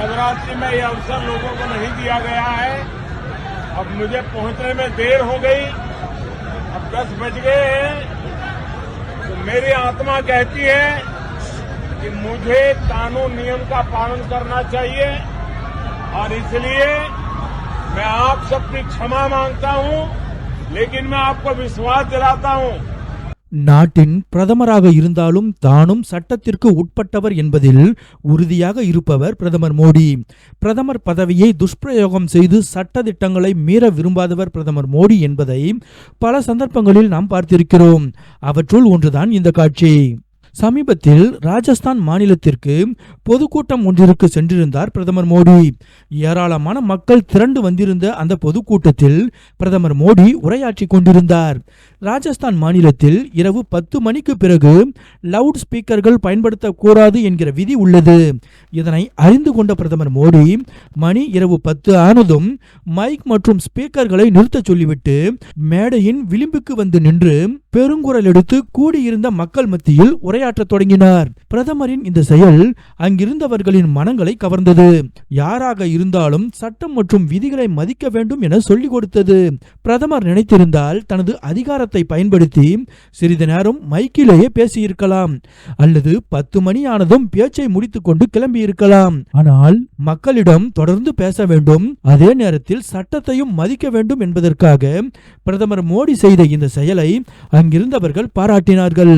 नवरात्रि में यह अवसर लोगों को नहीं दिया गया है। अब मुझे पहुँचने में देर हो गई। अब दस बज गए हैं। तो मेरी आत्मा कहती है कि मुझे कानून नियम का पालन करना चाहिए और इसलिए मैं आप सबकी क्षमा माँगता हूँ, लेकिन मैं आपको विश्वास दिलाता हूँ நாட்டின் பிரதமராக இருந்தாலும் தானும் சட்டத்திற்கு உட்பட்டவர் என்பதில் உறுதியாக இருப்பவர் பிரதமர் மோடி. பிரதமர் பதவியை துஷ்பிரயோகம் செய்து சட்ட திட்டங்களை மீற விரும்பாதவர் பிரதமர் மோடி என்பதை பல சந்தர்ப்பங்களில் நாம் பார்த்திருக்கிறோம். அவற்றுள் ஒன்றுதான் இந்த காட்சி. சமீபத்தில் ராஜஸ்தான் மாநிலத்திற்கு பொதுக்கூட்டம் ஒன்றிற்கு சென்றிருந்தார் பிரதமர் மோடி. ஏராளமான மக்கள் திரண்டு வந்திருந்த அந்த பொதுக்கூட்டத்தில் பிரதமர் மோடி உரையாற்றி கொண்டிருந்தார். ராஜஸ்தான் மாநிலத்தில் இரவு பத்து மணிக்கு பிறகு லவுட் ஸ்பீக்கர்கள் பயன்படுத்தக்கூடாது என்கிற விதி உள்ளது. இதனை அறிந்து கொண்ட பிரதமர் மோடி மணி இரவு பத்து ஆனதும் மைக் மற்றும் ஸ்பீக்கர்களை நிறுத்த சொல்லிவிட்டு மேடையின் விளிம்புக்கு வந்து நின்று பெருங்குரல் எடுத்து கூடியிருந்த மக்கள் மத்தியில் உரையாற்றத் தொடங்கினார். பிரதமரின் இந்த செயல் அங்கிருந்தவர்களின் மனங்களை கவர்ந்தது. யாராக இருந்தாலும் சட்டம் மற்றும் விதிகளை மதிக்க வேண்டும் என சொல்லிக் கொடுத்தது. பிரதமர் நினைத்திருந்தால் தனது அதிகாரத்தை பயன்படுத்தி சிறிது நேரம் மைக்கிலேயே பேசியிருக்கலாம். அல்லது பத்து மணி ஆனதும் பேச்சை முடித்துக்கொண்டு கிளம்பியிருக்கலாம். ஆனால் மக்களிடம் தொடர்ந்து பேச வேண்டும். அதே நேரத்தில் சட்டத்தையும் மதிக்க வேண்டும் என்பதற்காக பிரதமர் மோடி செய்த இந்த செயலை அங்கிருந்தவர்கள் பாராட்டினார்கள்.